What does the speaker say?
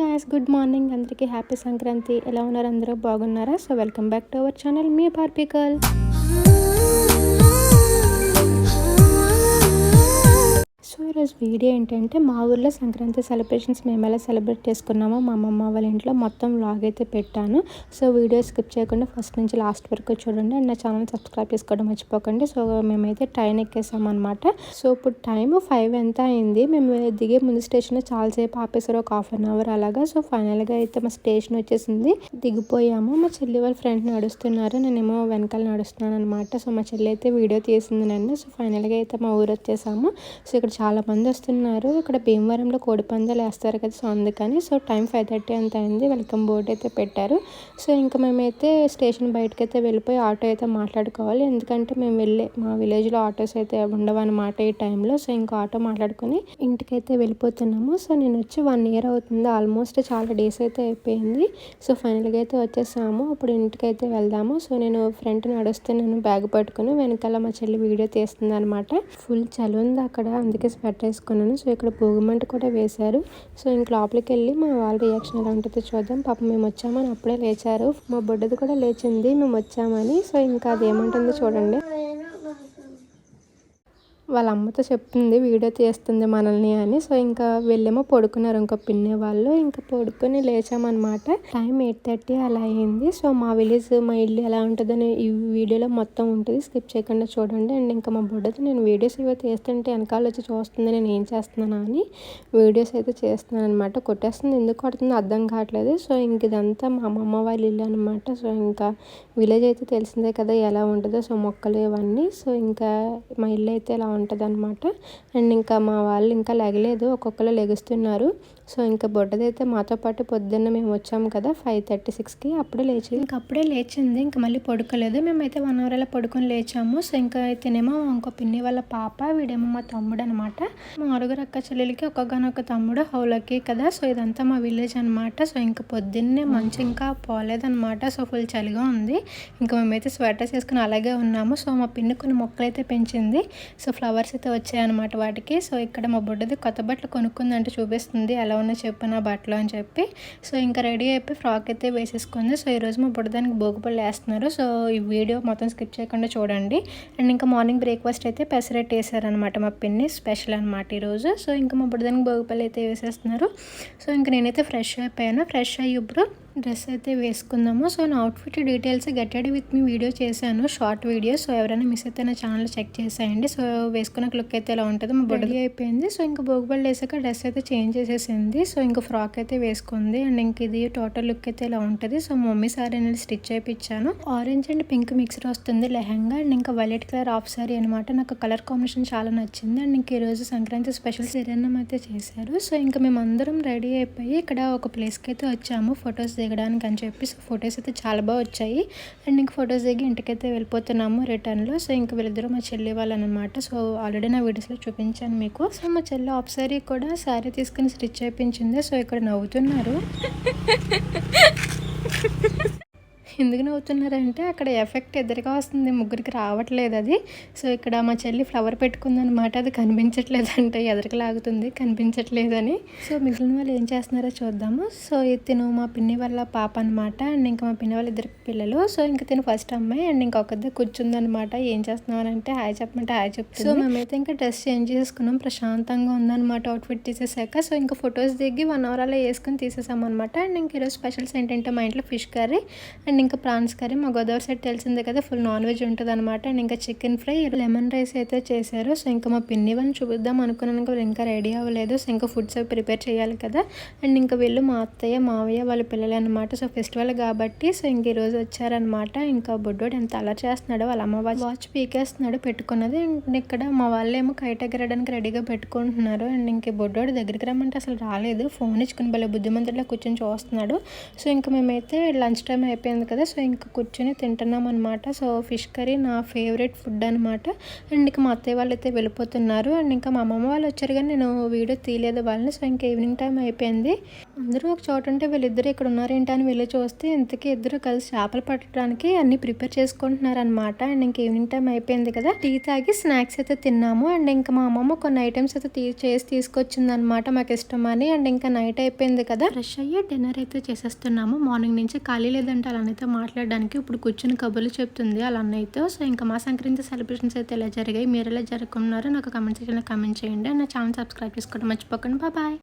Guys good morning అందరికీ happy Sankranti. ఎలా ఉన్నారు? అందరూ బాగున్నారా? So welcome back to our channel మీ బార్పికల్ సో ఈరోజు వీడియో ఏంటంటే మా ఊర్లో సంక్రాంతి సెలబ్రేషన్స్ మేము ఎలా సెలబ్రేట్ చేసుకున్నామో మా అమ్మమ్మ వాళ్ళ ఇంట్లో మొత్తం వ్లాగ్ అయితే పెట్టాను. సో వీడియో స్కిప్ చేయకుండా ఫస్ట్ నుంచి లాస్ట్ వరకు చూడండి. అండ్ నా ఛానల్ సబ్స్క్రైబ్ చేసుకోవడం మర్చిపోకండి. సో మేమైతే ట్రైన్ ఎక్కేసామన్నమాట. అనమాట సో ఇప్పుడు టైం ఫైవ్ ఎంత అయింది? మేము దిగే ముందు స్టేషన్ చాలాసేపు ఆపేసారు ఒక హాఫ్ అన్ అవర్ అలాగా. సో ఫైనల్గా అయితే మా స్టేషన్ వచ్చేసింది. దిగిపోయాము. మా చెల్లి వాళ్ళ ఫ్రెండ్ నడుస్తున్నారు. నేనేమో వెనకాల నడుస్తున్నాను అనమాట సో మా చెల్లి అయితే వీడియో తీసింది నన్ను. సో ఫైనల్గా అయితే మా ఊరు వచ్చేసాము. సో ఇక్కడ చాలా మంది వస్తున్నారు. ఇక్కడ భీమవరంలో కోడి పందాలు వేస్తారు కదా సో అందుకని సో టైం ఫైవ్ థర్టీ అంత అయింది. వెల్కమ్ బోర్డ్ అయితే పెట్టారు. సో ఇంకా మేమైతే స్టేషన్ బయటకు అయితే వెళ్ళిపోయి ఆటో అయితే మాట్లాడుకోవాలి. ఎందుకంటే మేము వెళ్ళే మా విలేజ్లో ఆటోస్ అయితే ఉండవు అనమాట ఈ టైంలో. సో ఇంకా ఆటో మాట్లాడుకొని ఇంటికైతే వెళ్ళిపోతున్నాము. సో నేను వచ్చి వన్ ఇయర్ అవుతుంది. ఆల్మోస్ట్ చాలా డేస్ అయితే అయిపోయింది. సో ఫైనల్గా అయితే వచ్చేసాము. ఇప్పుడు ఇంటికైతే వెళ్దాము. సో నేను ఫ్రంట్ నడుస్తున్నాను బ్యాగ్ పట్టుకుని వెనకాల మా చెల్లి వీడియో తీస్తుంది అనమాట ఫుల్ చలి ఉంది అక్కడ. అందుకే స్వెట్ వేసుకున్నాను సో ఇక్కడ భోగిమంట కూడా వేశారు. సో ఇంక లోపలికి వెళ్ళి మా వాళ్ళ రియాక్షన్ ఎలా ఉంటుందో చూద్దాం. పాపం మేము వచ్చామని అప్పుడే లేచారు. మా బుడ్డది కూడా లేచింది. మేము వచ్చామని సో ఇంకా అది ఏమంటుందో చూడండి. వాళ్ళ అమ్మతో చెప్తుంది వీడియో తీస్తుంది మనల్ని అని. సో ఇంకా వెళ్ళేమో పడుకున్నారు ఇంకా పిన్నే వాళ్ళు. ఇంకా పడుకొని లేచామన్నమాట. టైం ఎయిట్ థర్టీ అలా అయింది. సో మా విలేజ్ మా ఇల్లు ఎలా ఉంటుందని ఈ వీడియోలో మొత్తం ఉంటుంది. స్కిప్ చేయకుండా చూడండి. అండ్ ఇంకా మా బుడ్డతో నేను వీడియోస్ ఇవి తీస్తుంటే వెనకాల వచ్చి చూస్తుంది నేను ఏం చేస్తున్నాను అని. వీడియోస్ అయితే చేస్తున్నాను అనమాట కొట్టేస్తుంది. ఎందుకు కొడుతుందో అర్థం కావట్లేదు. సో ఇంక ఇదంతా మా అమ్మమ్మ వాళ్ళ ఇల్లు అనమాట సో ఇంకా విలేజ్ అయితే తెలిసిందే కదా ఎలా ఉంటుందో. సో మొక్కలు ఇవన్నీ. సో ఇంకా మా ఇల్లు అయితే ఎలా ఉంటుంది అనమాట అండ్ ఇంకా మా వాళ్ళు ఇంకా లెగలేదు ఒక్కొక్కరు లెగుస్తున్నారు. సో ఇంకా బొడ్డదైతే మాతో పాటు పొద్దున్న మేము వచ్చాము కదా ఫైవ్ థర్టీ సిక్స్కి అప్పుడే లేచి. ఇంకా అప్పుడే లేచింది ఇంకా మళ్ళీ పడుకోలేదు. మేమైతే వన్ అవర్ అలా పడుకొని లేచాము. సో ఇంకా అయితేనేమో ఇంకో పిన్ని వాళ్ళ పాప వీడేమో మా తమ్ముడు అనమాట మా ఆరుగురు అక్క చెల్లెలకి ఒక్కగానొక్క తమ్ముడు హౌలకి కదా. సో ఇదంతా మా విలేజ్ అనమాట సో ఇంకా పొద్దున్నే మంచి ఇంకా పోలేదనమాట సో ఫుల్ చలిగా ఉంది. ఇంకా మేమైతే స్వెటర్స్ వేసుకుని అలాగే ఉన్నాము. సో మా పిన్ని కొన్ని మొక్కలు అయితే పెంచింది. సో ఫ్లవర్స్ అయితే వచ్చాయన్నమాట వాటికి. సో ఇక్కడ మా బుడ్డది కొత్త బట్టలు కొనుక్కుందంటే చూపిస్తుంది. ఎలా ఉన్నా చెప్పు నా బట్టలు అని చెప్పి. సో ఇంకా రెడీ అయిపోయి ఫ్రాక్ అయితే వేసేసుకుంది. సో ఈరోజు మా బుడ్డదానికి భోగిపళ్ళు వేస్తున్నారు. సో ఈ వీడియో మొత్తం స్కిప్ చేయకుండా చూడండి. అండ్ ఇంకా మార్నింగ్ బ్రేక్ఫాస్ట్ అయితే పెసరెట్ వేసారనమాట మా పిన్ని. స్పెషల్ అనమాట ఈరోజు. సో ఇంకా మా బుడ్డదానికి భోగిపళ్ళు అయితే వేసేస్తున్నారు. సో ఇంకా నేనైతే ఫ్రెష్ అయిపోయాను. ఫ్రెష్ అయ్యి ఇప్పుడు డ్రెస్ అయితే వేసుకుందాము. సో నా outfit details get ready with me video చేశాను. షార్ట్ వీడియో సో ఎవరైనా మిస్ అయితే నా ఛానల్ చెక్ చేసేయండి. సో వేసుకున్న లుక్ అయితే ఎలా ఉంటుందో మా బొడీ అయిపోయింది. సో ఇంకా భోగిబళ్ళు వేసాక డ్రెస్ అయితే చేంజ్ చేసేసింది. సో ఇంకా ఫ్రాక్ అయితే వేసుకుంది. అండ్ ఇంక ఇది టోటల్ లుక్ అయితే ఇలా ఉంటుంది? సో మమ్మీ సారీ అనేది స్టిచ్ చేయించాను ఆరెంజ్ అండ్ పింక్ మిక్సర్ వస్తుంది లెహంగా. అండ్ ఇంకా వైలెట్ కలర్ ఆఫ్ సారీ అనమాట నాకు కలర్ కాంబినేషన్ చాలా నచ్చింది. అండ్ ఇంక ఈరోజు సంక్రాంతి స్పెషల్ సిరన్నం అయితే చేశారు. సో ఇంకా మేము అందరం రెడీ అయిపోయి ఇక్కడ ఒక ప్లేస్కి అయితే వచ్చాము. ఫొటోస్ దిగడానికి అని చెప్పి సో ఫొటోస్ అయితే చాలా బాగా వచ్చాయి. అండ్ ఇంక ఫొటోస్ దిగి ఇంటికైతే వెళ్ళిపోతున్నాము రిటర్న్లో సో ఇంక వీళ్ళిద్దరూ మా చెల్లి వాళ్ళు అనమాట సో ఆల్రెడీ నా వీడియోస్లో చూపించాను మీకు. సో మా చెల్లి ఆఫ్ సారీ కూడా శారీ తీసుకుని స్టిచ్ చేయించింది సో ఇక్కడ నవ్వుతున్నారు. ఎందుకు నవ్వుతున్నారంటే అక్కడ ఎఫెక్ట్ ఎదురుగా వస్తుంది. ముగ్గురికి రావట్లేదు అది. సో ఇక్కడ మా చెల్లి ఫ్లవర్ పెట్టుకుందనమాట అది కనిపించట్లేదు అంటే ఎదురుకు లాగుతుంది. కనిపించట్లేదని. సో మిగిలిన వాళ్ళు ఏం చేస్తున్నారో చూద్దాము. సో తిను మా పిన్ని వాళ్ళ పాప అనమాట అండ్ ఇంకా మా పిన్ని వాళ్ళ ఇద్దరు పిల్లలు. సో ఇంకా తిను ఫస్ట్ అమ్మాయి. అండ్ ఇంకొకద్ద కూర్చుందనమాట ఏం చేస్తున్నావు అంటే హాయ్ చెప్పమంటే హాయ్ చెప్తుంది. సో మేమైతే ఇంకా డ్రెస్ చేంజ్ చేసుకున్నాం. ప్రశాంతంగా ఉందన్నమాట అవుట్ఫిట్ తీసేసాక. సో ఇంకా ఫొటోస్ దిగి వన్ అవర్ అలా వేసుకొని తీసేసాం అనమాట అండ్ ఇంక ఈరోజు స్పెషల్స్ ఏంటంటే మా ఇంట్లో ఫిష్ కర్రీ. అండ్ ఇంకా ప్రాన్స్ కర్రీ మా గోదావరి సైడ్ తెలిసిందే కదా ఫుల్ నాన్ వెజ్ ఉంటుంది అనమాట అండ్ ఇంకా చికెన్ ఫ్రై లెమన్ రైస్ అయితే చేశారు. సో ఇంకా మా పిన్ని వాళ్ళని చూపిద్దాం అనుకున్నాను ఇంకా ఇంకా రెడీ అవ్వలేదు. సో ఇంకా ఫుడ్స్ అవి ప్రిపేర్ చేయాలి కదా. అండ్ ఇంకా వీళ్ళు మా అత్తయ్య మావయ్య వాళ్ళ పిల్లలు అనమాట సో ఫెస్టివల్ కాబట్టి సో ఇంక ఈరోజు వచ్చారనమాట ఇంకా బొడ్డోడు ఎంత అలర్ చేస్తున్నాడు వాళ్ళ అమ్మ వాచ్ పీకేస్తున్నాడు పెట్టుకున్నది. అండ్ ఇక్కడ మా వాళ్ళు ఏమో కైట్ ఎగరడానికి రెడీగా పెట్టుకుంటున్నారు. అండ్ ఇంక బొడ్డోడు దగ్గరికి రమ్మంటే అసలు రాలేదు. ఫోన్ ఇచ్చుకుని భలే బుద్ధిమంతుడిలో కూర్చొని చూస్తున్నాడు. సో ఇంకా మేమైతే లంచ్ టైం అయిపోయింది కదా? సో ఇంకా కూర్చొని తింటున్నాం అనమాట సో ఫిష్ కర్రీ నా ఫేవరెట్ ఫుడ్ అనమాట అండ్ ఇంకా మా అత్తయ్య వాళ్ళు అయితే వెళ్ళిపోతున్నారు. అండ్ ఇంకా మా అమ్మమ్మ వాళ్ళు వచ్చారు కానీ నేను వీడియో తీయలేదు వాళ్ళని. సో ఇంకా ఈవినింగ్ టైం అయిపోయింది. అందరూ ఒక చోట ఉంటే వీళ్ళిద్దరు ఇక్కడ ఉన్నారేంటి అని వెళ్ళి చూస్తే ఇంతకీ ఇద్దరు కలిసి చేపలు పట్టడానికి అన్ని ప్రిపేర్ చేసుకుంటున్నారు అనమాట అండ్ ఇంకా ఈవినింగ్ టైం అయిపోయింది కదా? టీ తాగి స్నాక్స్ అయితే తిన్నాము. అండ్ ఇంకా మా అమ్మమ్మ కొన్ని ఐటమ్స్ అయితే తీ చేసి తీసుకొచ్చింది అనమాట మాకు ఇష్టం అని. అండ్ ఇంకా నైట్ అయిపోయింది కదా? ఫ్రెష్ అయ్యి డిన్నర్ అయితే చేసేస్తున్నాము. మార్నింగ్ నుంచి ఖాళీ లేదంటే అలానే అయితే మాట్లాడడానికి ఇప్పుడు కూర్చుని కబుర్లు చెప్తుంది. అలా అన్నయ్యతో సో ఇంకా మా సంక్రాంతి సెలబ్రేషన్స్ అయితే ఎలా జరిగాయి? మీరు ఎలా జరుపుకున్నారో నాకు కమెంట్ సెక్షన్లో కమెంట్ చేయండి. నా ఛానల్ సబ్స్క్రైబ్ చేసుకోవడం మర్చిపోకండి. బాయ్.